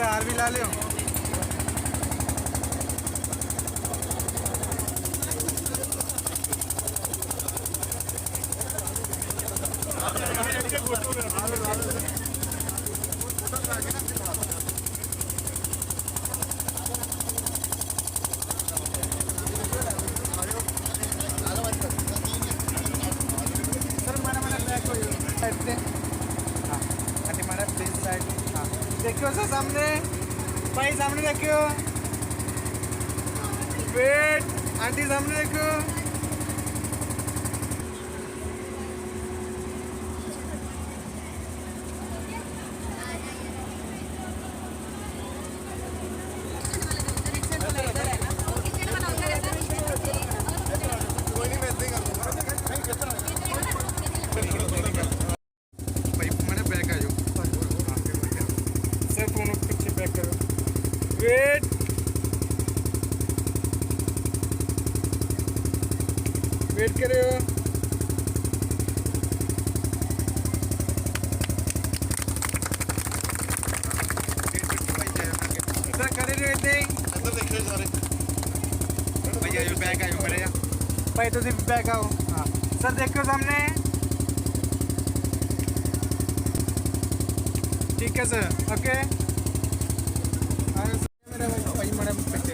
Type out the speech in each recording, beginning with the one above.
हार भी ला लियो ਬੈਕ ਆਓ ਸਰ ਦੇਖੋ ਸਾਹਮਣੇ ਠੀਕ ਹੈ ਸਰ ਓਕੇ ਆਇਓ ਸਰ ਮੇਰਾ ਭਾਈ ਭਾਈ ਮੈਡਮ ਪਿੱਛੇ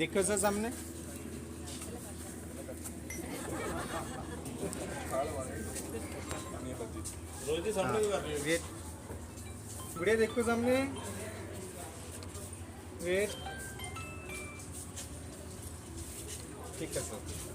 ਦੇਖੋ ਸਰ ਸਾਹਮਣੇ। ਰੋਜ਼ ਦੇ ਸਾਹਮਣੇ ਕਰ ਰਹੀ ਵੇਟ। ਵੀਡੀਓ ਦੇਖੋ ਸਾਹਮਣੇ। ਵੇਟ। ਠੀਕ ਹੈ ਸਰ।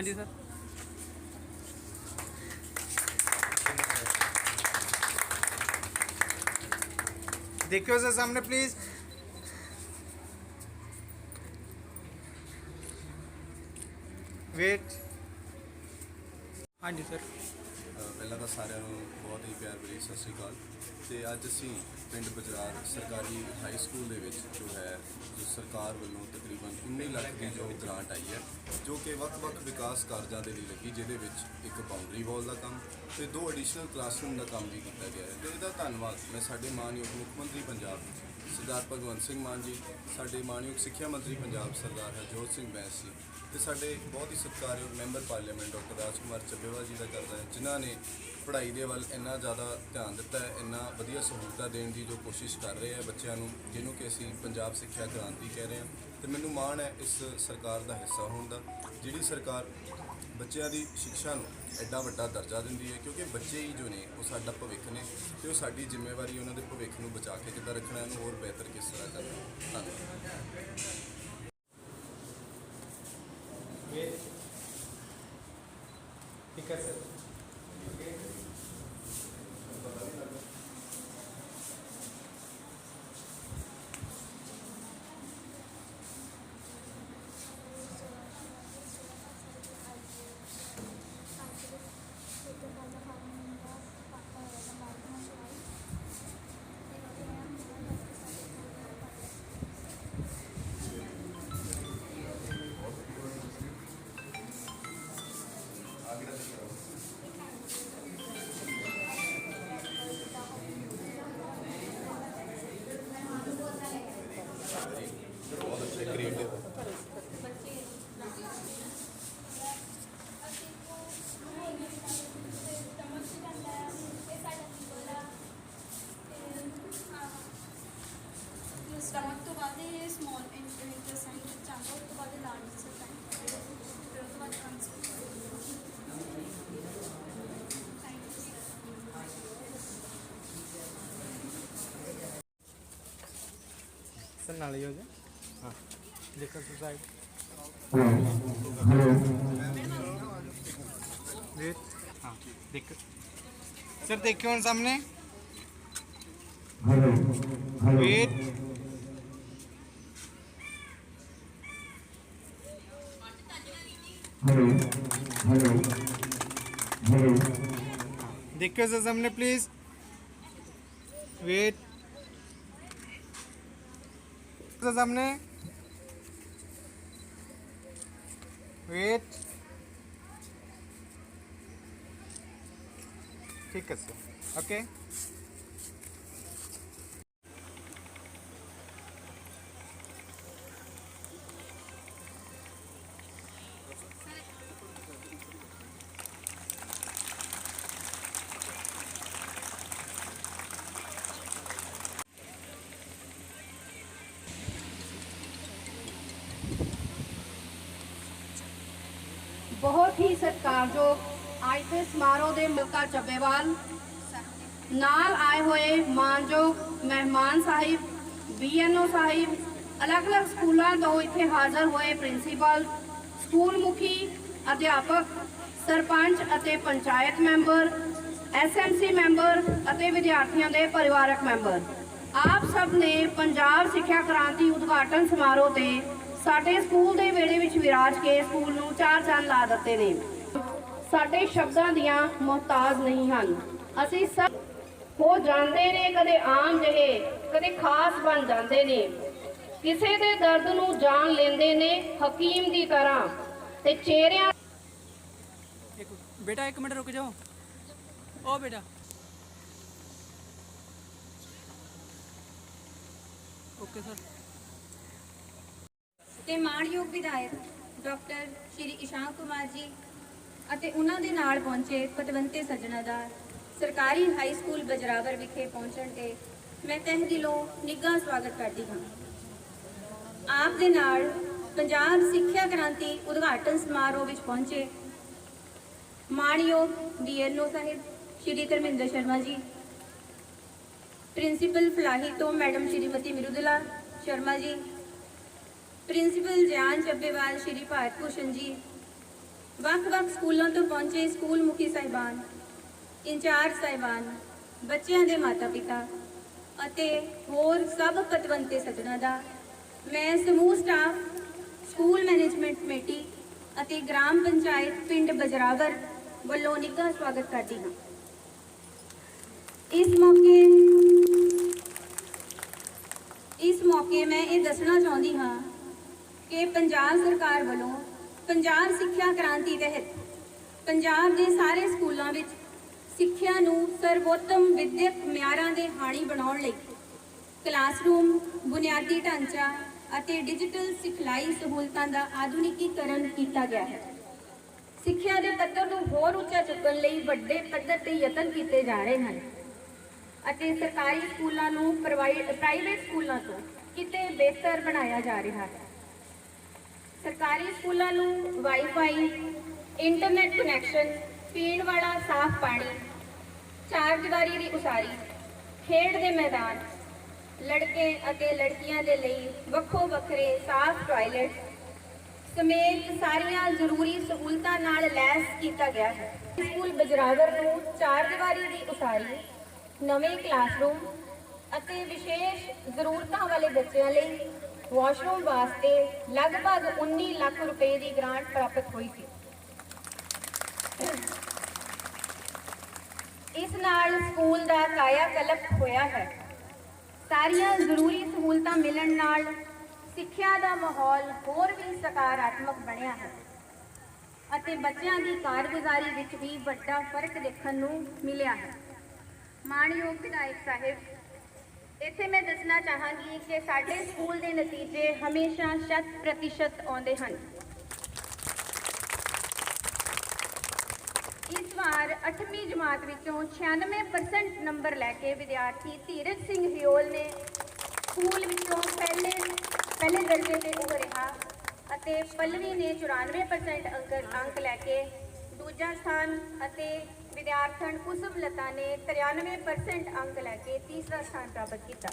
ਹਾਂਜੀ ਸਰ। ਦੇਖਿਓ ਸਰ ਸਾਹਮਣੇ ਪਲੀਜ਼ ਵੇਟ ਹਾਂਜੀ ਸਰ। ਪਹਿਲਾਂ ਤਾਂ ਸਾਰਿਆਂ ਨੂੰ ਬਹੁਤ ਹੀ ਪਿਆਰ ਭਰੀ ਸਤਿ ਸ਼੍ਰੀ ਅਕਾਲ। ਤੇ ਅੱਜ ਅਸੀਂ ਪਿੰਡ ਬਜਰਾਰ ਸਰਕਾਰੀ ਹਾਈ ਸਕੂਲ ਦੇ ਵਿੱਚ ਜੋ ਹੈ ਸਰਕਾਰ ਵੱਲੋਂ ਤਕਰੀਬਨ 19 ਲੱਖ ਦੀ ਜੋ ਗ੍ਰਾਂਟ ਆਈ ਹੈ, ਜੋ ਕਿ ਵੱਖ-ਵੱਖ ਵਿਕਾਸ ਕਾਰਜਾਂ ਦੇ ਲਈ ਲੱਗੀ, ਜਿਹਦੇ ਵਿੱਚ ਇੱਕ ਬਾਉਂਡਰੀ ਵਾਲ ਦਾ ਕੰਮ ਤੇ ਦੋ ਐਡੀਸ਼ਨਲ ਕਲਾਸਰੂਮ ਦਾ ਕੰਮ ਵੀ ਕੀਤਾ ਗਿਆ ਹੈ। ਤੇ ਇਹਦਾ ਧੰਨਵਾਦ, ਮੈਂ ਸਾਡੇ ਮਾਨਯੋਗ ਮੁੱਖ ਮੰਤਰੀ ਪੰਜਾਬ ਸਰਦਾਰ ਭਗਵੰਤ ਸਿੰਘ ਮਾਨ ਜੀ, ਸਾਡੇ ਮਾਨਯੋਗ ਸਿੱਖਿਆ ਮੰਤਰੀ ਪੰਜਾਬ ਸਰਦਾਰ ਹਰਜੋਤ ਸਿੰਘ ਬੈਂਸ ਜੀ ਤੇ ਸਾਡੇ ਬਹੁਤ ਹੀ ਸਤਿਕਾਰਯੋਗ member parliament doctor Raj Kumar Chabbewal ji ਦਾ ਕਰਦਾ ਹੈ, ਜਿਨ੍ਹਾਂ ਨੇ ਪੜ੍ਹਾਈ ਦੇ ਵੱਲ ਇੰਨਾ ਜ਼ਿਆਦਾ ਧਿਆਨ ਦਿੱਤਾ ਹੈ, ਇੰਨਾ ਵਧੀਆ ਸਹੂਲਤਾਂ ਦੇਣ ਦੀ ਜੋ ਕੋਸ਼ਿਸ਼ ਕਰ ਰਹੇ ਹੈ ਬੱਚਿਆਂ ਨੂੰ, ਜਿਹਨੂੰ ਕਿ ਅਸੀਂ ਪੰਜਾਬ ਸਿੱਖਿਆ ਕ੍ਰਾਂਤੀ ਕਹਿ ਰਹੇ ਹਾਂ। ਤੇ ਮੈਨੂੰ ਮਾਣ ਹੈ ਇਸ ਸਰਕਾਰ ਦਾ ਹਿੱਸਾ ਹੋਣ ਦਾ, ਜਿਹੜੀ ਸਰਕਾਰ ਬੱਚਿਆਂ ਦੀ ਸਿੱਖਿਆ ਨੂੰ ਐਡਾ ਵੱਡਾ ਦਰਜਾ ਦਿੰਦੀ ਹੈ, ਕਿਉਂਕਿ ਬੱਚੇ ਹੀ ਜੋ ਨੇ, ਉਹ ਸਾਡਾ ਭਵਿੱਖ ਨੇ ਤੇ ਉਹ ਸਾਡੀ ਜ਼ਿੰਮੇਵਾਰੀ ਉਹਨਾਂ ਦੇ ਭਵਿੱਖ ਨੂੰ ਬਚਾ ਕੇ ਕਿੱਦਾਂ ਰੱਖਣਾ ਇਹਨੂੰ ਹੋਰ ਬਿਹਤਰ ਕਿਸ ਤਰ੍ਹਾਂ ਕਰਨਾ ਧੰਨਵਾਦ। with because of Okay. Sir नाले हो जाए। हाँ देखो सर साइड। हाँ देखो। सर देखियो उन सामने। वेट। देखियो सर सामने प्लीज़ वेट। सर सामने वेट ठीक है सर ओके ਸਤਿਕਾਰਯੋਗ ਅੱਜ ਦੇ ਸਮਾਰੋਹ ਦੇ ਮੌਕਾ ਚੱਬੇਵਾਲ, ਨਾਲ ਆਏ ਹੋਏ ਮਾਨਯੋਗ ਮਹਿਮਾਨ ਸਾਹਿਬ ਬੀਐਨਓ ਸਾਹਿਬ, ਅਲੱਗ-ਅਲੱਗ ਸਕੂਲਾਂ ਤੋਂ ਇੱਥੇ ਹਾਜ਼ਰ ਹੋਏ ਪ੍ਰਿੰਸੀਪਲ ਸਕੂਲ ਮੁਖੀ ਅਧਿਆਪਕ, ਸਰਪੰਚ ਅਤੇ ਪੰਚਾਇਤ ਮੈਂਬਰ ਐਸਐਮਸੀ ਮੈਂਬਰ ਅਤੇ ਵਿਦਿਆਰਥੀਆਂ ਦੇ ਪਰਿਵਾਰਕ ਮੈਂਬਰ। ਆਪ ਸਭ ਨੇ ਪੰਜਾਬ ਸਿੱਖਿਆ ਕ੍ਰਾਂਤੀ ਉਦਘਾਟਨ ਸਮਾਰੋਹ ਤੇ ਸਾਡੇ ਸਕੂਲ ਦੇ ਵਿਹੜੇ ਵਿੱਚ ਵਿਰਾਜ ਕੇ ਸਕੂਲ ਨੂੰ ਚਾਰ ਚੰਨ ਲਾ ਦਿੱਤੇ ਨੇ। ਸਾਡੇ ਸ਼ਬਦਾਂ ਦੀਆਂ ਮੁਹਤਾਜ ਨਹੀਂ ਹਨ। ਅਸੀਂ ਸਭ ਹੋ ਜਾਂਦੇ ਨੇ, ਕਦੇ ਆਮ ਜਿਹੇ, ਕਦੇ ਖਾਸ ਬਣ ਜਾਂਦੇ ਨੇ। ਕਿਸੇ ਦੇ ਦਰਦ ਨੂੰ ਜਾਣ ਲੈਂਦੇ ਨੇ ਹਕੀਮ ਦੀ ਤਰ੍ਹਾਂ ਤੇ ਚਿਹਰਿਆਂ ਬੇਟਾ ਇੱਕ ਮਿੰਟ ਰੁਕ ਜਾਓ। ਓ ਬੇਟਾ। Okay, sir. ਤੇ ਮਾਣਯੋਗ ਵਿਧਾਇਕ ਡਾਕਟਰ ਸ਼੍ਰੀ ਇਸ਼ਾਂਕ ਕੁਮਾਰ ਜੀ ਅਤੇ ਉਹਨਾਂ ਦੇ ਨਾਲ ਪਹੁੰਚੇ ਪਤਵੰਤੇ ਸੱਜਣਾ ਦਾ ਸਰਕਾਰੀ ਹਾਈ ਸਕੂਲ ਬਜਰਾਵਰ ਵਿਖੇ ਪਹੁੰਚਣ ਤੇ ਮੈਂ ਤਹਿ ਦਿਲੋਂ ਨਿੱਘਾ ਸਵਾਗਤ ਕਰਦੀ ਹਾਂ। ਆਪ ਦੇ ਨਾਲ ਪੰਜਾਬ ਸਿੱਖਿਆ ਕ੍ਰਾਂਤੀ ਉਦਘਾਟਨ ਸਮਾਰੋਹ ਵਿੱਚ ਪਹੁੰਚੇ ਮਾਣਯੋਗ ਡੀਐਨਓ ਸਾਹਿਬ ਸ਼੍ਰੀ ਧਰਮਿੰਦਰ ਸ਼ਰਮਾ ਜੀ, ਪ੍ਰਿੰਸੀਪਲ ਫਲਾਹੀ ਤੋਂ ਮੈਡਮ ਸ਼੍ਰੀਮਤੀ ਮਿਰੁਦਲਾ ਸ਼ਰਮਾ ਜੀ ਪ੍ਰਿੰਸੀਪਲ ਗਿਆਨ ਚੱਬੇਵਾਲ, ਸ਼੍ਰੀ ਭਾਰਤ ਭੂਸ਼ਣ ਜੀ। ਵੱਖ-ਵੱਖ ਸਕੂਲਾਂ ਤੋਂ ਪਹੁੰਚੇ ਸਕੂਲ ਮੁਖੀ ਸਾਹਿਬਾਨ, ਇੰਚਾਰਜ ਸਾਹਿਬਾਨ, ਬੱਚਿਆਂ ਦੇ ਮਾਤਾ-ਪਿਤਾ ਅਤੇ ਹੋਰ ਸਭ ਪਤਵੰਤੇ ਸੱਜਣਾ ਦਾ ਮੈਂ ਸਮੂਹ ਸਟਾਫ, ਸਕੂਲ ਮੈਨੇਜਮੈਂਟ ਕਮੇਟੀ ਅਤੇ ਗ੍ਰਾਮ ਪੰਚਾਇਤ ਪਿੰਡ ਬਜਰਾਵਰ ਵੱਲੋਂ ਨਿੱਘਾ ਸਵਾਗਤ ਕਰਦੀ ਹਾਂ। ਇਸ ਮੌਕੇ ਇਸ ਮੌਕੇ ਮੈਂ ਇਹ ਦੱਸਣਾ ਚਾਹੁੰਦੀ ਹਾਂ ਕਿ ਪੰਜਾਬ ਸਰਕਾਰ ਵੱਲੋਂ ਪੰਜਾਬ ਸਿੱਖਿਆ ਕ੍ਰਾਂਤੀ ਤਹਿਤ ਪੰਜਾਬ ਦੇ ਸਾਰੇ ਸਕੂਲਾਂ ਵਿੱਚ ਸਿੱਖਿਆ ਨੂੰ ਸਰਵੋਤਮ ਵਿਦਿਅਕ ਮਿਆਰਾਂ ਦੇ ਹਾਣੀ ਬਣਾਉਣ ਲਈ ਕਲਾਸਰੂਮ, ਬੁਨਿਆਦੀ ਢਾਂਚਾ ਅਤੇ ਡਿਜੀਟਲ ਸਿਖਲਾਈ ਸਹੂਲਤਾਂ ਦਾ ਆਧੁਨਿਕੀਕਰਨ ਕੀਤਾ ਗਿਆ ਹੈ। ਸਿੱਖਿਆ ਦੇ ਪੱਧਰ ਨੂੰ ਹੋਰ ਉੱਚਾ ਚੁੱਕਣ ਲਈ ਵੱਡੇ ਪੱਧਰ ਤੇ ਯਤਨ ਕੀਤੇ ਜਾ ਰਹੇ ਹਨ ਅਤੇ ਸਰਕਾਰੀ ਸਕੂਲਾਂ ਨੂੰ ਪ੍ਰਵਾਈ- ਪ੍ਰਾਈਵੇਟ ਸਕੂਲਾਂ ਤੋਂ ਕਿਤੇ ਬਿਹਤਰ ਬਣਾਇਆ ਜਾ ਰਿਹਾ ਹੈ। ਸਰਕਾਰੀ ਸਕੂਲਾਂ ਨੂੰ ਵਾਈਫਾਈ ਇੰਟਰਨੈਟ ਕਨੈਕਸ਼ਨ ਪੀਣ ਵਾਲਾ ਸਾਫ਼ ਪਾਣੀ ਚਾਰ ਦੀਵਾਰੀ ਦੀ ਉਸਾਰੀ, ਖੇਡ ਦੇ ਮੈਦਾਨ, ਲੜਕੇ ਅਤੇ ਲੜਕੀਆਂ ਦੇ ਲਈ ਵੱਖੋ ਵੱਖਰੇ ਸਾਫ਼ ਟਾਇਲਟ ਸਮੇਤ ਸਾਰੀਆਂ ਜ਼ਰੂਰੀ ਸਹੂਲਤਾਂ ਨਾਲ ਲੈਸ ਕੀਤਾ ਗਿਆ ਹੈ। ਸਕੂਲ ਬਜਰਾਵਰ ਨੂੰ ਚਾਰ ਦੀਵਾਰੀ ਦੀ ਉਸਾਰੀ, ਨਵੇਂ ਕਲਾਸਰੂਮ ਅਤੇ ਵਿਸ਼ੇਸ਼ ਜ਼ਰੂਰਤਾਂ ਵਾਲੇ ਬੱਚਿਆਂ ਲਈ ਵਾਸ਼ਰੂਮ ਵਾਸਤੇ ਲਗਭਗ 19 ਲੱਖ ਰੁਪਏ ਦੀ ਗ੍ਰਾਂਟ ਪ੍ਰਾਪਤ ਹੋਈ ਸੀ। ਇਸ ਨਾਲ ਸਕੂਲ ਦਾ ਕਾਇਆ ਕਲਪ ਹੋਇਆ ਹੈ। ਸਾਰੀਆਂ ਜ਼ਰੂਰੀ ਸਹੂਲਤਾਂ ਮਿਲਣ ਨਾਲ ਸਿੱਖਿਆ ਦਾ ਮਾਹੌਲ ਹੋਰ ਵੀ ਸਕਾਰਾਤਮਕ ਬਣਿਆ ਹੈ ਅਤੇ ਬੱਚਿਆਂ ਦੀ ਕਾਰਗੁਜ਼ਾਰੀ ਵਿੱਚ ਵੀ ਵੱਡਾ ਫ਼ਰਕ ਦੇਖਣ ਨੂੰ ਮਿਲਿਆ ਹੈ। ਮਾਣਯੋਗ ਵਿਧਾਇਕ ਸਾਹਿਬ ਇੱਥੇ ਮੈਂ ਦੱਸਣਾ ਚਾਹਾਂਗੀ ਕਿ ਸਾਡੇ ਸਕੂਲ ਦੇ ਨਤੀਜੇ ਹਮੇਸ਼ਾ ਸ਼ਤ ਪ੍ਰਤੀਸ਼ਤ ਆਉਂਦੇ ਹਨ। ਇਸ ਵਾਰ 8ਵੀਂ ਜਮਾਤ ਵਿੱਚੋਂ 96% ਨੰਬਰ ਲੈ ਕੇ ਵਿਦਿਆਰਥੀ ਧੀਰਜ ਸਿੰਘ ਹਿਓਲ ਨੇ ਸਕੂਲ ਵਿੱਚੋਂ ਪਹਿਲੇ ਪਹਿਲੇ ਦਰਜੇ ਤੇ ਉਹ ਰਿਹਾ ਅਤੇ ਪੱਲਵੀ ਨੇ 94% ਅੰਕ ਅੰਕ ਲੈ ਕੇ ਦੂਜਾ ਸਥਾਨ ਅਤੇ ਵਿਦਿਆਰਥਣ ਕੁਸਮ ਲਤਾ ਨੇ 93% ਅੰਕ ਲੈ ਕੇ ਤੀਸਰਾ ਸਥਾਨ ਪ੍ਰਾਪਤ ਕੀਤਾ।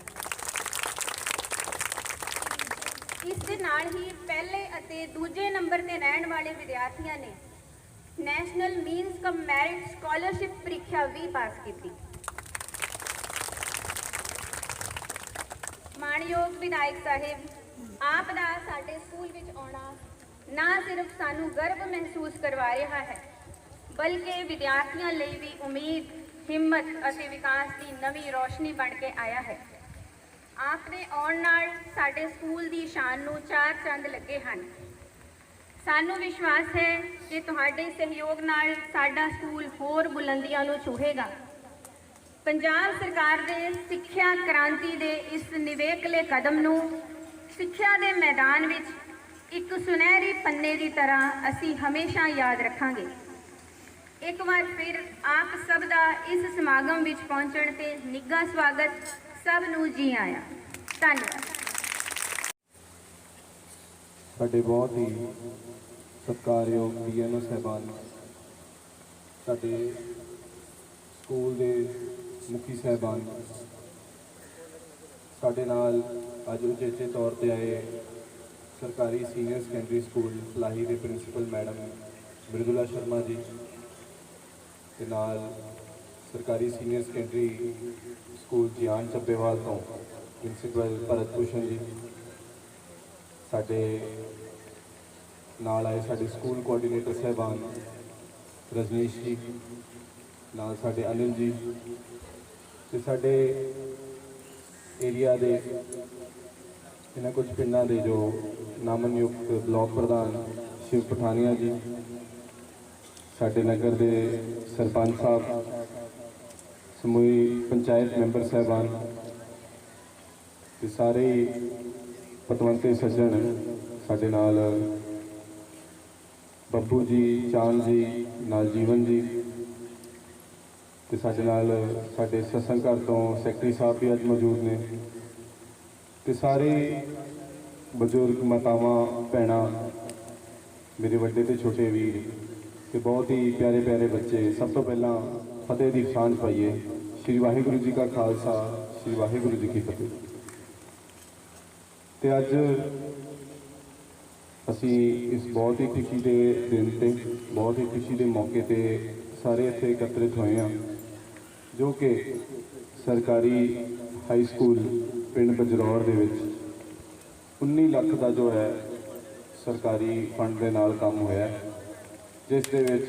ਇਸ ਦੇ ਨਾਲ ਹੀ ਪਹਿਲੇ ਅਤੇ ਦੂਜੇ ਨੰਬਰ ਤੇ ਰਹਿਣ ਵਾਲੇ ਵਿਦਿਆਰਥੀਆਂ ਨੇ national means cum merit scholarship ਪ੍ਰੀਖਿਆ ਵੀ ਪਾਸ ਕੀਤੀ। ਮਾਣਯੋਗ ਵਿਧਾਇਕ ਸਾਹਿਬ, ਆਪ ਦਾ ਸਾਡੇ ਸਕੂਲ ਵਿੱਚ ਆਉਣਾ ਨਾ ਸਿਰਫ ਸਾਨੂੰ ਗਰਵ ਮਹਿਸੂਸ ਕਰਵਾ ਰਿਹਾ ਹੈ ਬਲਕਿ ਵਿਦਿਆਰਥੀਆਂ ਲਈ ਵੀ ਉਮੀਦ, ਹਿੰਮਤ ਅਤੇ ਵਿਕਾਸ ਦੀ ਨਵੀਂ ਰੋਸ਼ਨੀ ਬਣ ਕੇ ਆਇਆ ਹੈ। ਆਪ ਦੇ ਆਉਣ ਨਾਲ ਸਾਡੇ ਸਕੂਲ ਦੀ ਸ਼ਾਨ ਨੂੰ ਚਾਰ ਚੰਦ ਲੱਗੇ ਹਨ। ਸਾਨੂੰ ਵਿਸ਼ਵਾਸ ਹੈ ਕਿ ਤੁਹਾਡੇ ਸਹਿਯੋਗ ਨਾਲ ਸਾਡਾ ਸਕੂਲ ਹੋਰ ਬੁਲੰਦੀਆਂ ਨੂੰ ਛੂਹੇਗਾ। ਪੰਜਾਬ ਸਰਕਾਰ ਦੇ ਸਿੱਖਿਆ ਕ੍ਰਾਂਤੀ ਦੇ ਇਸ ਨਿਵੇਕਲੇ ਕਦਮ ਨੂੰ ਸਿੱਖਿਆ ਦੇ ਮੈਦਾਨ ਵਿੱਚ ਇੱਕ ਸੁਨਹਿਰੀ ਪੰਨੇ ਦੀ ਤਰ੍ਹਾਂ ਅਸੀਂ ਹਮੇਸ਼ਾ ਯਾਦ ਰੱਖਾਂਗੇ। ਇੱਕ ਵਾਰ ਫਿਰ ਆਪ ਸਭ ਦਾ ਇਸ ਸਮਾਗਮ ਵਿੱਚ ਪਹੁੰਚਣ ਤੇ ਨਿੱਘਾ ਸਵਾਗਤ ਸਭ ਨੂੰ ਜੀ ਆਇਆਂ। ਧੰਨਵਾਦ। ਸਾਡੇ ਬਹੁਤ ਹੀ ਸਤਿਕਾਰਯੋਗ ਬੀਐਨਓ ਸਾਹਿਬਾਨ ਸਾਡੇ ਸਕੂਲ ਦੇ ਮੁਖੀ ਸਾਹਿਬਾਨ, ਸਾਡੇ ਨਾਲ ਅੱਜ ਉਚੇਚੇ ਤੌਰ ਤੇ ਆਏ ਸਰਕਾਰੀ ਸੀਨੀਅਰ ਸੈਕੰਡਰੀ ਸਕੂਲ ਫਲਾਹੀ ਦੇ ਪ੍ਰਿੰਸੀਪਲ ਮੈਡਮ ਮ੍ਰਿਦੁਲਾ ਸ਼ਰਮਾ ਜੀ ਤੇ ਨਾਲ ਸਰਕਾਰੀ senior secondary school Jian Chabbewal ਤੋਂ ਪ੍ਰਿੰਸੀਪਲ ਭਰਤ ਭੂਸ਼ਣ ਜੀ ਸਾਡੇ ਨਾਲ ਆਏ ਸਾਡੇ ਸਕੂਲ ਕੋਆਰਡੀਨੇਟਰ ਸਾਹਿਬਾਨ ਰਜਨੀਸ਼ ਜੀ, ਨਾਲ ਸਾਡੇ ਅਨਿਲ ਜੀ ਤੇ ਸਾਡੇ ਏਰੀਆ ਦੇ ਇਹਨਾਂ ਕੁਝ ਪਿੰਡਾਂ ਦੇ ਜੋ ਨਾਮਨਯੁਕਤ ਬਲਾਕ ਪ੍ਰਧਾਨ ਸ਼ਿਵ ਪਠਾਨੀਆ ਜੀ ਸਾਡੇ ਨਗਰ ਦੇ ਸਰਪੰਚ ਸਾਹਿਬ, ਸਮੂਹੀ ਪੰਚਾਇਤ ਮੈਂਬਰ ਸਾਹਿਬਾਨ ਤੇ ਸਾਰੇ ਹੀ ਪਤਵੰਤੇ ਸੱਜਣ ਸਾਡੇ ਨਾਲ ਬੱਬੂ ਜੀ, ਚਾਂਦ ਜੀ, ਨਾਲ ਜੀਵਨ ਜੀ ਤੇ ਸਾਡੇ ਨਾਲ ਸਾਡੇ ਸਤਸੰਗ ਘਰ ਤੋਂ ਸੈਕਟਰੀ ਸਾਹਿਬ ਵੀ ਅੱਜ ਮੌਜੂਦ ਨੇ ਤੇ ਸਾਰੇ ਬਜ਼ੁਰਗ ਮਾਤਾਵਾਂ, ਭੈਣਾਂ, ਮੇਰੇ ਵੱਡੇ ਤੇ ਛੋਟੇ ਵੀਰ ਤੇ ਬਹੁਤ ਹੀ ਪਿਆਰੇ ਪਿਆਰੇ ਬੱਚੇ। ਸਭ ਤੋਂ ਪਹਿਲਾਂ ਫਤਿਹ ਦੀ ਸਾਂਝ ਪਾਈਏ। ਸ੍ਰੀ ਵਾਹਿਗੁਰੂ ਜੀ ਕਾ ਖਾਲਸਾ ਸ੍ਰੀ ਵਾਹਿਗੁਰੂ ਜੀ ਕੀ ਫਤਿਹ। ਤੇ ਅੱਜ ਅਸੀਂ ਇਸ ਬਹੁਤ ਹੀ ਖੁਸ਼ੀ ਦੇ ਦਿਨ ਤੇ ਬਹੁਤ ਹੀ ਖੁਸ਼ੀ ਦੇ ਮੌਕੇ ਤੇ ਸਾਰੇ ਇੱਥੇ ਇਕੱਤਰਿਤ ਹੋਏ ਹਾਂ ਜੋ ਕਿ ਸਰਕਾਰੀ ਹਾਈ ਸਕੂਲ ਪਿੰਡ ਬਜਰੌਰ ਦੇ ਵਿੱਚ 19 ਲੱਖ ਦਾ ਜੋ ਹੈ ਸਰਕਾਰੀ ਫੰਡ ਦੇ ਨਾਲ ਕੰਮ ਹੋਇਆ ਹੈ, ਜਿਸ ਦੇ ਵਿੱਚ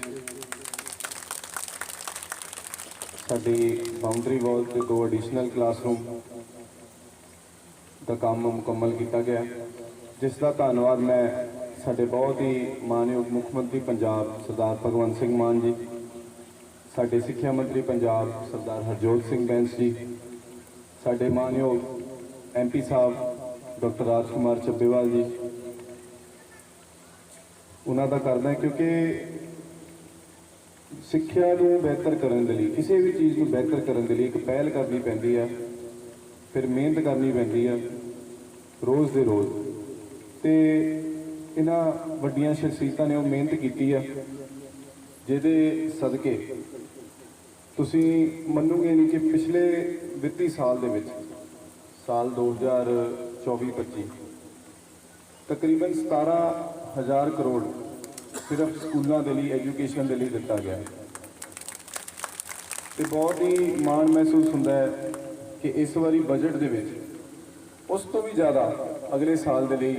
ਸਾਡੀ ਬਾਉਂਡਰੀ ਵਾਲ ਤੇ ਦੋ ਐਡੀਸ਼ਨਲ ਕਲਾਸਰੂਮ ਦਾ ਕੰਮ ਮੁਕੰਮਲ ਕੀਤਾ ਗਿਆ। ਜਿਸ ਦਾ ਧੰਨਵਾਦ ਮੈਂ ਸਾਡੇ ਬਹੁਤ ਹੀ ਮਾਨਯੋਗ ਮੁੱਖ ਮੰਤਰੀ ਪੰਜਾਬ ਸਰਦਾਰ ਭਗਵੰਤ ਸਿੰਘ ਮਾਨ ਜੀ, ਸਾਡੇ ਸਿੱਖਿਆ ਮੰਤਰੀ ਪੰਜਾਬ ਸਰਦਾਰ ਹਰਜੋਤ ਸਿੰਘ ਬੈਂਸ ਜੀ, ਸਾਡੇ ਮਾਨਯੋਗ ਐਮਪੀ ਸਾਹਿਬ, ਡਾਕਟਰ ਰਾਜ ਕੁਮਾਰ ਚੱਬੇਵਾਲ ਜੀ ਉਹਨਾਂ ਦਾ ਕਰਦਾ ਕਿਉਂਕਿ ਸਿੱਖਿਆ ਨੂੰ ਬਿਹਤਰ ਕਰਨ ਦੇ ਲਈ, ਕਿਸੇ ਵੀ ਚੀਜ਼ ਨੂੰ ਬਿਹਤਰ ਕਰਨ ਦੇ ਲਈ ਇੱਕ ਪਹਿਲ ਕਰਨੀ ਪੈਂਦੀ ਆ, ਫਿਰ ਮਿਹਨਤ ਕਰਨੀ ਪੈਂਦੀ ਆ, ਰੋਜ਼ ਦੇ ਰੋਜ਼। ਤੇ ਇਹਨਾਂ ਵੱਡੀਆਂ ਸ਼ਖਸੀਅਤਾਂ ਨੇ ਉਹ ਮਿਹਨਤ ਕੀਤੀ ਆ, ਜਿਹਦੇ ਸਦਕੇ ਤੁਸੀਂ ਮੰਨੋਗੇ ਨਹੀਂ ਕਿ ਪਿਛਲੇ ਵਿੱਤੀ ਸਾਲ ਦੇ ਵਿੱਚ, ਸਾਲ 2024-25 ਤਕਰੀਬਨ 17000 ਕਰੋੜ ਸਿਰਫ ਸਕੂਲਾਂ ਦੇ ਲਈ, ਐਜੂਕੇਸ਼ਨ ਦੇ ਲਈ ਦਿੱਤਾ ਗਿਆ ਤੇ ਬਹੁਤ ਹੀ ਮਾਣ ਮਹਿਸੂਸ ਹੁੰਦਾ ਹੈ ਕਿ ਇਸ ਵਾਰੀ ਬਜਟ ਦੇ ਵਿੱਚ ਉਸ ਤੋਂ ਵੀ ਜ਼ਿਆਦਾ ਅਗਲੇ ਸਾਲ ਦੇ ਲਈ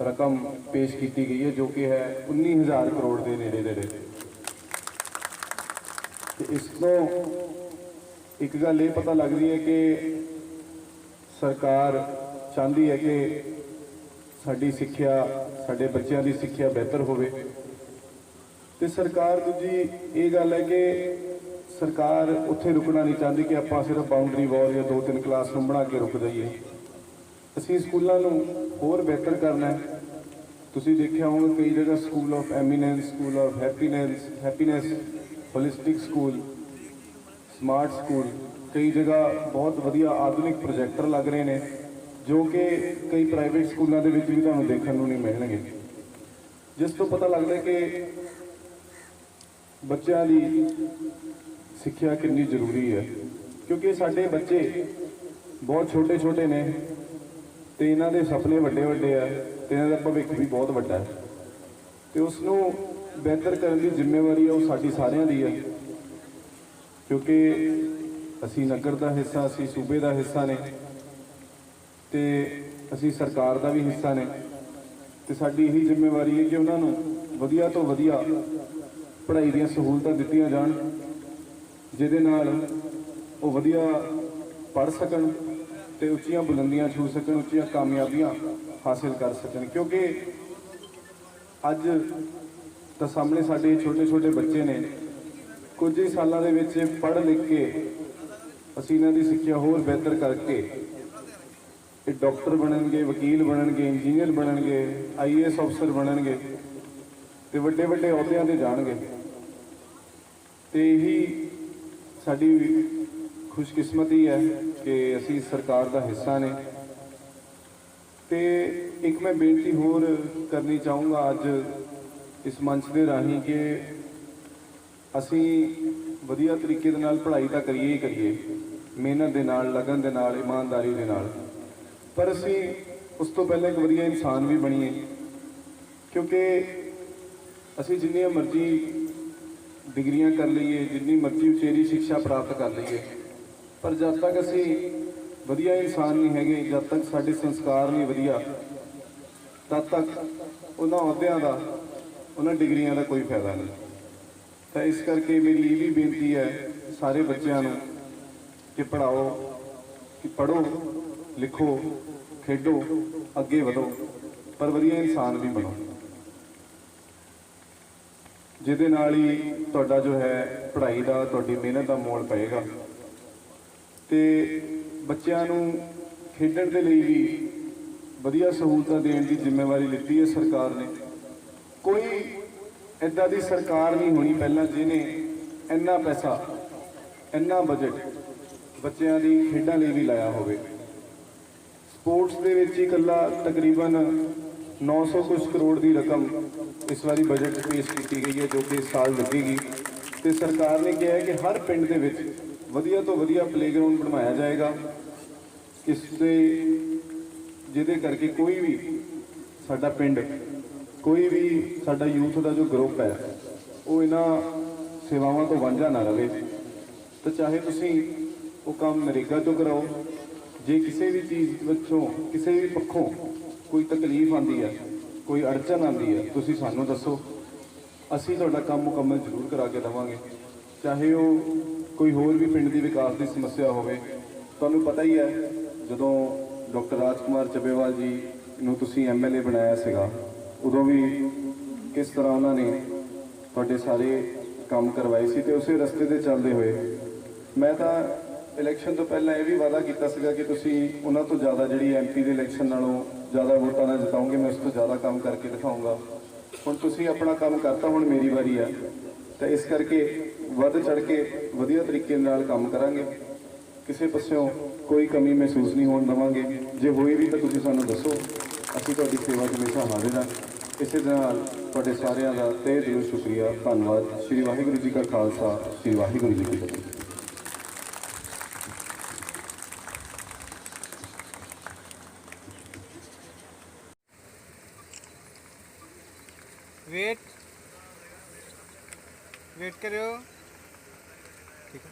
ਰਕਮ ਪੇਸ਼ ਕੀਤੀ ਗਈ ਹੈ, ਜੋ ਕਿ ਹੈ 19000 ਕਰੋੜ ਦੇ ਨੇੜੇ ਨੇੜੇ ਤੇ ਇਸ ਤੋਂ ਇੱਕ ਗੱਲ ਇਹ ਪਤਾ ਲੱਗਦੀ ਹੈ ਕਿ ਸਰਕਾਰ ਚਾਹੁੰਦੀ ਹੈ ਕਿ ਸਾਡੀ ਸਿੱਖਿਆ ਸਾਡੇ ਬੱਚਿਆਂ ਦੀ ਸਿੱਖਿਆ ਬਿਹਤਰ ਹੋਵੇ। ਤੇ ਸਰਕਾਰ ਦੂਜੀ ਇਹ ਗੱਲ ਹੈ ਕਿ ਸਰਕਾਰ ਉੱਥੇ ਰੁਕਣਾ ਨਹੀਂ ਚਾਹੁੰਦੀ ਕਿ ਆਪਾਂ ਸਿਰਫ ਬਾਉਂਡਰੀ ਵਾਲ ਜਾਂ ਦੋ ਤਿੰਨ ਕਲਾਸਰੂਮ ਬਣਾ ਕੇ ਰੁਕ ਜਾਈਏ। ਅਸੀਂ ਸਕੂਲਾਂ ਨੂੰ ਹੋਰ ਬਿਹਤਰ ਕਰਨਾ ਹੈ। ਤੁਸੀਂ ਦੇਖਿਆ ਹੋਵੇਗਾ ਕਈ ਜਗ੍ਹਾ school of eminence school of happiness happiness holistic school smart school ਕਈ ਜਗ੍ਹਾ ਬਹੁਤ ਵਧੀਆ ਆਧੁਨਿਕ ਪ੍ਰੋਜੈਕਟਰ ਲੱਗ ਰਹੇ ਨੇ। ਜੋ ਕਿ ਕਈ ਪ੍ਰਾਈਵੇਟ ਸਕੂਲਾਂ ਦੇ ਵਿੱਚ ਵੀ ਤੁਹਾਨੂੰ ਦੇਖਣ ਨੂੰ ਨਹੀਂ ਮਿਲਣਗੇ। ਜਿਸ ਤੋਂ ਪਤਾ ਲੱਗਦਾ ਕਿ ਬੱਚਿਆਂ ਦੀ ਸਿੱਖਿਆ ਕਿੰਨੀ ਜ਼ਰੂਰੀ ਹੈ। ਕਿਉਂਕਿ ਸਾਡੇ ਬੱਚੇ ਬਹੁਤ ਛੋਟੇ ਛੋਟੇ ਨੇ ਤੇ ਇਹਨਾਂ ਦੇ ਸੁਪਨੇ ਵੱਡੇ ਵੱਡੇ ਆ ਤੇ ਇਹਨਾਂ ਦਾ ਭਵਿੱਖ ਵੀ ਬਹੁਤ ਵੱਡਾ ਹੈ। ਤੇ ਉਸ ਨੂੰ ਬਿਹਤਰ ਕਰਨ ਦੀ ਜ਼ਿੰਮੇਵਾਰੀ ਹੈ ਉਹ ਸਾਡੀ ਸਾਰਿਆਂ ਦੀ ਹੈ ਕਿਉਂਕਿ ਅਸੀਂ ਨਗਰ ਦਾ ਹਿੱਸਾ, ਅਸੀਂ ਸੂਬੇ ਦਾ ਹਿੱਸਾ ਨੇ। ਤੇ ਅਸੀਂ ਸਰਕਾਰ ਦਾ ਵੀ ਹਿੱਸਾ ਨੇ। ਤੇ ਸਾਡੀ ਇਹੀ ਜ਼ਿੰਮੇਵਾਰੀ ਹੈ ਕਿ ਉਹਨਾਂ ਨੂੰ ਵਧੀਆ ਤੋਂ ਵਧੀਆ ਪੜ੍ਹਾਈ ਦੀਆਂ ਸਹੂਲਤਾਂ ਦਿੱਤੀਆਂ ਜਾਣ, ਜਿਹਦੇ ਨਾਲ ਉਹ ਵਧੀਆ ਪੜ੍ਹ ਸਕਣ ਤੇ ਉੱਚੀਆਂ ਬੁਲੰਦੀਆਂ ਛੂ ਸਕਣ, ਉੱਚੀਆਂ ਕਾਮਯਾਬੀਆਂ ਹਾਸਿਲ ਕਰ ਸਕਣ। ਕਿਉਂਕਿ ਅੱਜ ਤਾਂ ਸਾਹਮਣੇ ਸਾਡੇ ਛੋਟੇ ਛੋਟੇ ਬੱਚੇ ਨੇ। ਕੁਝ ਹੀ ਸਾਲਾਂ ਦੇ ਵਿੱਚ ਪੜ੍ਹ ਲਿਖ ਕੇ ਅਸੀਂ ਇਹਨਾਂ ਦੀ ਸਿੱਖਿਆ ਹੋਰ ਬਿਹਤਰ ਕਰਕੇ ਇਹ ਡਾਕਟਰ ਬਣਨਗੇ, ਵਕੀਲ ਬਣਨਗੇ, ਇੰਜੀਨੀਅਰ ਬਣਨਗੇ ਆਈਏਐਸ ਅਫਸਰ ਬਣਨਗੇ ਤੇ ਵੱਡੇ ਵੱਡੇ ਅਹੁਦਿਆਂ ਤੇ ਜਾਣਗੇ। ਤੇ ਇਹੀ ਸਾਡੀ ਖੁਸ਼ਕਿਸਮਤੀ ਹੈ ਕਿ ਅਸੀਂ ਸਰਕਾਰ ਦਾ ਹਿੱਸਾ ਨੇ। ਤੇ ਇੱਕ ਮੈਂ ਬੇਨਤੀ ਹੋਰ ਕਰਨੀ ਚਾਹੂੰਗਾ ਅੱਜ ਇਸ ਮੰਚ ਦੇ ਰਾਹੀਂ ਕਿ ਅਸੀਂ ਵਧੀਆ ਤਰੀਕੇ ਦੇ ਨਾਲ ਪੜ੍ਹਾਈ ਤਾਂ ਕਰੀਏ ਹੀ ਕਰੀਏ, ਮਿਹਨਤ ਦੇ ਨਾਲ, ਲਗਨ ਦੇ ਨਾਲ, ਇਮਾਨਦਾਰੀ ਦੇ ਨਾਲ। ਪਰ ਅਸੀਂ ਉਸ ਤੋਂ ਪਹਿਲਾਂ ਇੱਕ ਵਧੀਆ ਇਨਸਾਨ ਵੀ ਬਣੀਏ, ਕਿਉਂਕਿ ਅਸੀਂ ਜਿੰਨੀਆਂ ਮਰਜ਼ੀ ਡਿਗਰੀਆਂ ਕਰ ਲਈਏ, ਜਿੰਨੀ ਮਰਜ਼ੀ ਉਚੇਰੀ ਸਿੱਖਿਆ ਪ੍ਰਾਪਤ ਕਰ ਲਈਏ, ਪਰ ਜਦ ਤੱਕ ਅਸੀਂ ਵਧੀਆ ਇਨਸਾਨ ਨਹੀਂ ਹੈਗੇ, ਜਦ ਤੱਕ ਸਾਡੇ ਸੰਸਕਾਰ ਨਹੀਂ ਵਧੀਆ, ਤਦ ਤੱਕ ਉਹਨਾਂ ਅਹੁਦਿਆਂ ਦਾ, ਉਹਨਾਂ ਡਿਗਰੀਆਂ ਦਾ ਕੋਈ ਫਾਇਦਾ ਨਹੀਂ। ਤਾਂ ਇਸ ਕਰਕੇ ਮੇਰੀ ਇਹ ਵੀ ਬੇਨਤੀ ਹੈ ਸਾਰੇ ਬੱਚਿਆਂ ਨੂੰ ਕਿ ਪੜਾਓ ਕਿ ਪੜੋ ਲਿਖੋ, ਖੇਡੋ, ਅੱਗੇ ਵਧੋ, ਪਰ ਵਧੀਆ ਇਨਸਾਨ ਵੀ ਬਣੋ। ਜਿਹਦੇ ਨਾਲ ਹੀ ਤੁਹਾਡਾ ਜੋ ਹੈ ਪੜ੍ਹਾਈ ਦਾ, ਤੁਹਾਡੀ ਮਿਹਨਤ ਦਾ ਮੋਲ ਪਏਗਾ। ਤੇ ਬੱਚਿਆਂ ਨੂੰ ਖੇਡਣ ਦੇ ਲਈ ਵੀ ਵਧੀਆ ਸਹੂਲਤਾਂ ਦੇਣ ਦੀ ਜ਼ਿੰਮੇਵਾਰੀ ਲਿੱਤੀ ਹੈ ਸਰਕਾਰ ਨੇ। ਕੋਈ ਇਦਾਂ ਦੀ ਸਰਕਾਰ ਨਹੀਂ ਹੋਣੀ ਪਹਿਲਾਂ ਜਿਹਨੇ ਇੰਨਾ ਪੈਸਾ, ਇੰਨਾ ਬਜਟ ਬੱਚਿਆਂ ਦੀ ਖੇਡਾਂ ਲਈ ਵੀ ਲਾਇਆ ਹੋਵੇ। ਸਪੋਰਟਸ ਦੇ ਵਿੱਚ ਹੀ ਇਕੱਲਾ ਤਕਰੀਬਨ 900 ਕੁਝ ਕਰੋੜ ਦੀ ਰਕਮ ਇਸ ਵਾਰੀ ਬਜਟ ਪੇਸ਼ ਕੀਤੀ ਗਈ ਹੈ, ਜੋ ਕਿ ਇਸ ਸਾਲ ਲੱਗੇਗੀ। ਤੇ ਸਰਕਾਰ ਨੇ ਕਿਹਾ ਹੈ ਕਿ ਹਰ ਪਿੰਡ ਦੇ ਵਿੱਚ ਵਧੀਆ ਤੋਂ ਵਧੀਆ ਪਲੇਗਰਾਉਂਡ ਬਣਵਾਇਆ ਜਾਏਗਾ। ਇਸ ਦੇ ਜਿਹਦੇ ਕਰਕੇ ਕੋਈ ਵੀ ਸਾਡਾ ਪਿੰਡ, ਕੋਈ ਵੀ ਸਾਡਾ ਯੂਥ ਦਾ ਜੋ ਗਰੁੱਪ ਹੈ, ਉਹ ਇਹਨਾਂ ਸੇਵਾਵਾਂ ਤੋਂ ਵਾਂਝਾ ਨਾ ਰਹੇ। ਤਾਂ ਚਾਹੇ ਤੁਸੀਂ ਉਹ ਕੰਮ ਨਰੇਗਾ ਤੋਂ ਕਰਾਓ ਜੇ ਕਿਸੇ ਵੀ ਚੀਜ਼ ਵਿੱਚੋਂ, ਕਿਸੇ ਵੀ ਪੱਖੋਂ ਕੋਈ ਤਕਲੀਫ ਆਂਦੀ ਹੈ ਕੋਈ ਅੜਚਨ ਆਂਦੀ ਹੈ ਤੁਸੀਂ ਸਾਨੂੰ ਦੱਸੋ। ਅਸੀਂ ਤੁਹਾਡਾ ਕੰਮ ਮੁਕੰਮਲ ਜ਼ਰੂਰ ਕਰਾ ਕੇ ਦੇਵਾਂਗੇ। ਚਾਹੇ ਉਹ ਕੋਈ ਹੋਰ ਵੀ ਪਿੰਡ ਦੀ ਵਿਕਾਸ ਦੀ ਸਮੱਸਿਆ ਹੋਵੇ, ਤੁਹਾਨੂੰ ਪਤਾ ਹੀ ਹੈ, ਜਦੋਂ ਡਾਕਟਰ ਰਾਜਕੁਮਾਰ ਚੱਬੇਵਾਲ ਜੀ ਨੂੰ ਤੁਸੀਂ ਐਮਐਲਏ ਬਣਾਇਆ ਸੀਗਾ, ਉਦੋਂ ਵੀ ਕਿਸ ਤਰ੍ਹਾਂ ਉਹਨਾਂ ਨੇ ਤੁਹਾਡੇ ਸਾਰੇ ਕੰਮ ਕਰਵਾਏ ਸੀ ਤੇ ਉਸੇ ਰਸਤੇ ਤੇ ਚੱਲਦੇ ਹੋਏ। ਮੈਂ ਤਾਂ ਇਲੈਕਸ਼ਨ ਤੋਂ ਪਹਿਲਾਂ ਇਹ ਵੀ ਵਾਅਦਾ ਕੀਤਾ ਸੀਗਾ ਕਿ ਤੁਸੀਂ ਉਹਨਾਂ ਤੋਂ ਜ਼ਿਆਦਾ ਜਿਹੜੀ ਐਮਪੀ ਦੇ ਇਲੈਕਸ਼ਨ ਨਾਲੋਂ ਜ਼ਿਆਦਾ ਵੋਟਾਂ ਨਾਲ ਜਿਤਾਉਂਗੇ ਮੈਂ ਉਸ ਤੋਂ ਜ਼ਿਆਦਾ ਕੰਮ ਕਰਕੇ ਦਿਖਾਊਂਗਾ ਹੁਣ ਤੁਸੀਂ ਆਪਣਾ ਕੰਮ ਕਰਤਾ, ਹੁਣ ਮੇਰੀ ਵਾਰੀ ਆ। ਤਾਂ ਇਸ ਕਰਕੇ ਵੱਧ ਚੜ ਕੇ ਵਧੀਆ ਤਰੀਕੇ ਨਾਲ ਕੰਮ ਕਰਾਂਗੇ। ਕਿਸੇ ਪਾਸਿਓਂ ਕੋਈ ਕਮੀ ਮਹਿਸੂਸ ਨਹੀਂ ਹੋਣ ਦੇਵਾਂਗੇ। ਜੇ ਹੋਈ ਵੀ ਤਾਂ ਤੁਸੀਂ ਸਾਨੂੰ ਦੱਸੋ। ਅਸੀਂ ਤੁਹਾਡੀ ਸੇਵਾ ਹਮੇਸ਼ਾ ਹਾਜ਼ਰ ਹਾਂ। ਇਸੇ ਦੇ ਨਾਲ ਤੁਹਾਡੇ ਸਾਰਿਆਂ ਦਾ ਤਹਿ ਦਿਲੋਂ ਸ਼ੁਕਰੀਆ। ਧੰਨਵਾਦ। ਸ੍ਰੀ ਵਾਹਿਗੁਰੂ ਜੀ ਕਾ ਖਾਲਸਾ। ਸ੍ਰੀ ਵਾਹਿਗੁਰੂ ਜੀ ਕੀ ਫਤਿਹ। करो ठीक है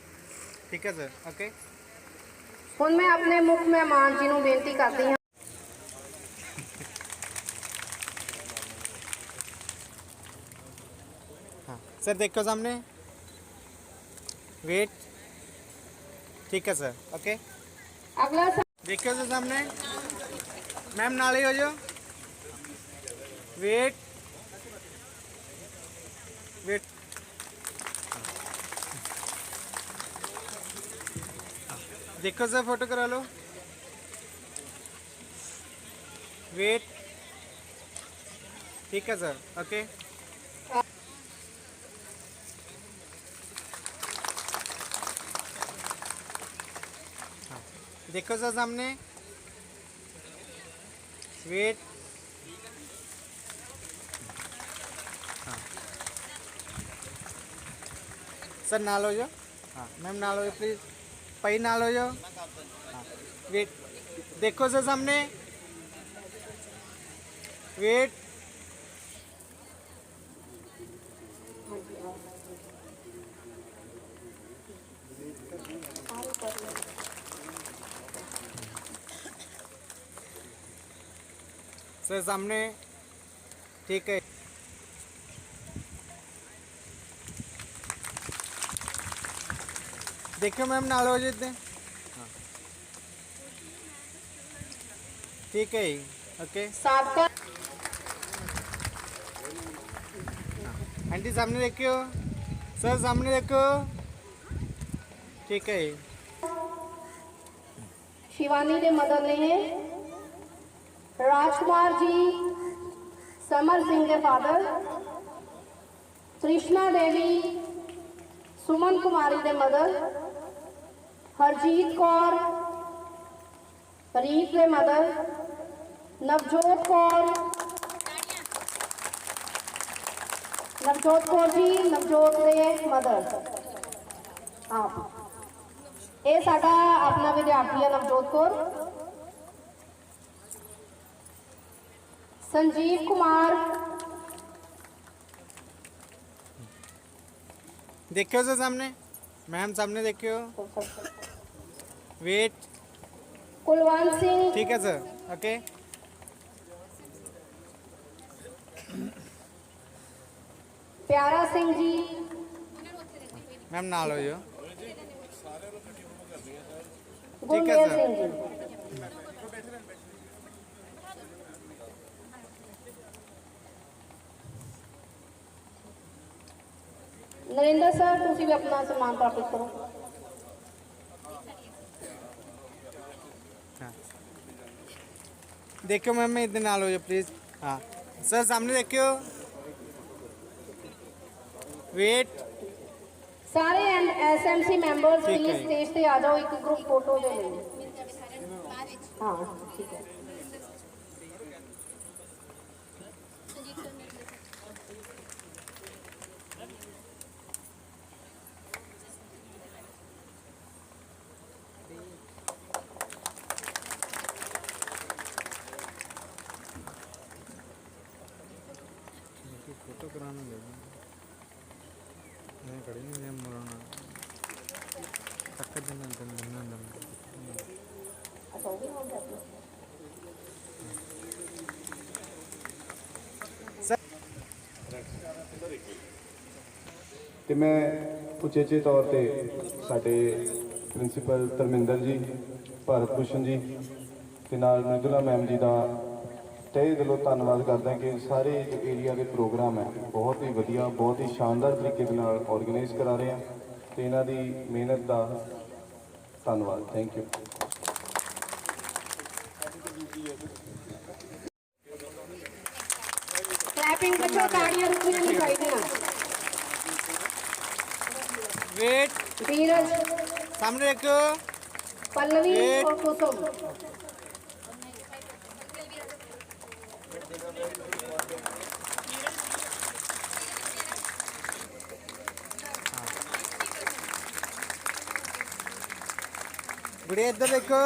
ठीक है सर ओके ਹੁਣ ਮੈਂ ਆਪਣੇ ਮੁੱਖ ਮਹਿਮਾਨ ਜੀ ਨੂੰ ਬੇਨਤੀ ਕਰਦੀ ਹਾਂ हाँ सर देखो सामने वेट ठीक है सर ओके ਅਗਲਾ ਸ- देखो सर सामने मैम नाले हो जाओ वेट वेट देखो सर फ़ोटो करा लो। वेट ठीक है सर ओके देखो सर, सामने। वेट सर, नाल हो जाओ। हाँ मैम, नाल हो जाओ प्लीज़ भाई नाल हो जाओ हाँ वेट देखो सर सामने वेट सर सामने ठीक है देखो मैम नाल हो जाते ठीक है जी ओके ਸਾਬਕਾ आंटी सामने देखियो सर सामने देखो ठीक है जी ਸ਼ਿਵਾਨੀ ਦੇ ਮਦਰ ਨੇ ਰਾਜਕੁਮਾਰ ਜੀ ਸਮਰ ਸਿੰਘ ਦੇ ਫਾਦਰ ਕ੍ਰਿਸ਼ਨਾ ਦੇਵੀ ਸੁਮਨ ਕੁਮਾਰੀ ਦੇ ਮਦਰ ਹਰਜੀਤ ਕੌਰ ਰੀਤ ਦੇ ਮਦਰ ਨਵਜੋਤ ਕੌਰ ਨਵਜੋਤ ਕੌਰ ਜੀ ਨਵਜੋਤ ਦੇ ਮਦਰ ਆਪ ਇਹ ਸਾਡਾ ਆਪਣਾ ਵਿਦਿਆਰਥੀ ਹੈ ਨਵਜੋਤ ਕੌਰ ਸੰਜੀਵ ਕੁਮਾਰ देखियो सर सामने मैम सामने देखियो वेट कुलवान सिंह। ठीक है सर ओके प्यारा सिंह जी। मैम नाल हो जो ठीक है सर नरेंद्र सर तुम भी अपना सम्मान प्राप्त करो। हाँ। देखियो मैम मैं इतने नाल हो जाओ प्लीज़ हाँ। सर सामने देखियो। वेट सारे एसएमसी मेंबर्स प्लीज़ स्टेज पे आ जाओ एक ग्रुप फ़ोटो जो लेंगे हाँ ठीक है। ਮੈਂ ਉਚੇਚੇ ਤੌਰ ਤੇ ਸਾਡੇ ਪ੍ਰਿੰਸੀਪਲ ਧਰਮਿੰਦਰ ਜੀ, ਭਾਰਤ ਭੂਸ਼ਣ ਜੀ ਤੇ ਨਾਲ ਮ੍ਰਿਦੁਲਾ ਮੈਮ ਜੀ ਦਾ ਤਹਿ ਦਿਲੋਂ ਧੰਨਵਾਦ ਕਰਦਾ ਕਿ ਸਾਰੇ ਏਰੀਆ ਦੇ ਪ੍ਰੋਗਰਾਮ ਹੈ। ਬਹੁਤ ਹੀ ਵਧੀਆ, ਬਹੁਤ ਹੀ ਸ਼ਾਨਦਾਰ ਤਰੀਕੇ ਦੇ ਨਾਲ ਆਰਗੇਨਾਈਜ਼ ਕਰਾ ਰਹੇ ਆ ਤੇ ਇਹਨਾਂ ਦੀ ਮਿਹਨਤ ਦਾ ਧੰਨਵਾਦ। ਥੈਂਕ ਯੂ ਕਲੈਪਿੰਗ ਬੱਚੋ, ਤਾੜੀਆਂ ਰੁਕਣੀਆਂ ਨਹੀਂ ਚਾਹੀਦੀਆਂ। वेट धीरज सामने रखो पल्लवी और कुसुम गुड़िया इधर देखो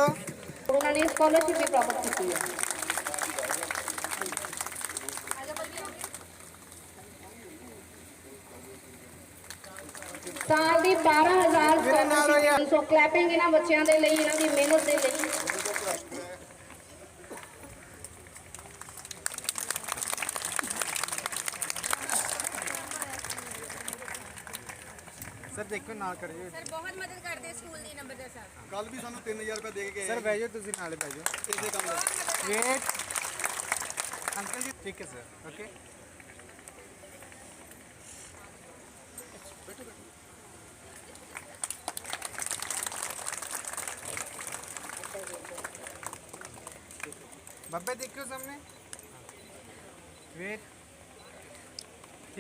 उन्होंने स्कॉलरशिप भी प्राप्त की है ਤਾਂ ਦੀ 12000 ਸੋ। ਕਲੈਪਿੰਗ ਇਹਨਾਂ ਬੱਚਿਆਂ ਦੇ ਲਈ ਇਹਨਾਂ ਦੀ ਮਿਹਨਤ ਦੇ ਲਈ। ਸਰ ਦੇਖੋ ਨਾਲ ਕਰਿਓ ਸਰ ਬਹੁਤ ਮਦਦ ਕਰਦੇ ਸਕੂਲ ਦੀ ਨੰਬਰ ਦਾ ਸਰ। ਕੱਲ ਵੀ ਸਾਨੂੰ 3000 ਰੁਪਏ ਦੇ ਕੇ ਗਏ। ਸਰ ਬਹਿ ਜਾਓ ਤੁਸੀਂ ਨਾਲੇ ਬਹਿ ਜਾਓ। ਇਸੇ ਕੰਮ ਦਾ। ਵੇਟ ਅੰਕਲ ਜੀ ਠੀਕ ਹੈ ਸਰ। ਓਕੇ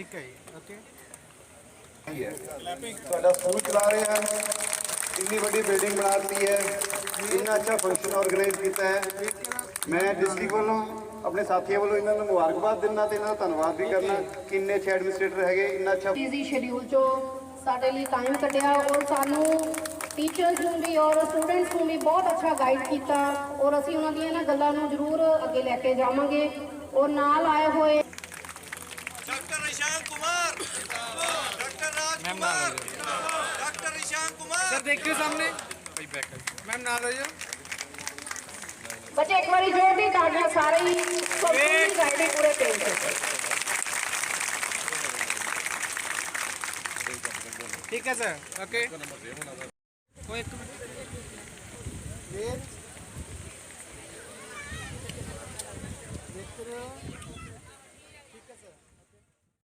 ਠੀਕ ਹੈ ਜੀ ਓਕੇ ਤੁਹਾਡਾ ਸਕੂਲ ਚਲਾ ਰਹੇ ਹਨ। ਇੰਨੀ ਵੱਡੀ ਬਿਲਡਿੰਗ ਬਣਾ ਦਿੱਤੀ ਹੈ। ਇੰਨਾ ਅੱਛਾ ਫੰਕਸ਼ਨ ਆਰਗੇਨਾਈਜ਼ ਕੀਤਾ ਹੈ। ਮੈਂ ਡਿਸਟ੍ਰਿਕਟ ਵੱਲੋਂ ਆਪਣੇ ਸਾਥੀਆਂ ਵੱਲੋਂ ਇਹਨਾਂ ਨੂੰ ਮੁਬਾਰਕਬਾਦ ਦਿੰਦਾ ਤੇ ਇਹਨਾਂ ਦਾ ਧੰਨਵਾਦ ਵੀ ਕਰਨਾ। ਕਿ ਇੰਨੇ ਐਡਮਿਨਿਸਟ੍ਰੇਟਰ ਹੈਗੇ ਇੰਨਾ ਅੱਛਾ ਬਿਜ਼ੀ ਸ਼ਡਿਊਲ ਚੋਂ ਸਾਡੇ ਲਈ ਟਾਈਮ ਕੱਢਿਆ ਔਰ ਸਾਨੂੰ ਟੀਚਰਸ ਨੂੰ ਵੀ ਔਰ ਸਟੂਡੈਂਟਸ ਨੂੰ ਵੀ ਬਹੁਤ ਅੱਛਾ ਗਾਈਡ ਕੀਤਾ। ਔਰ ਅਸੀਂ ਉਹਨਾਂ ਦੀਆਂ ਇਹਨਾਂ ਗੱਲਾਂ ਨੂੰ ਜ਼ਰੂਰ ਅੱਗੇ ਲੈ ਕੇ ਜਾਵਾਂਗੇ। ਔਰ ਨਾਲ ਆਏ ਹੋਏ मैम ना डॉक्टर ईशान कुमार सर देखते सामने मैम ना रही बच्चे एक बारी जोर दी ताड़ियां सारे ही सब पूरी गाइड पूरे टीम से ठीक है सर ओके कोई एक मिनट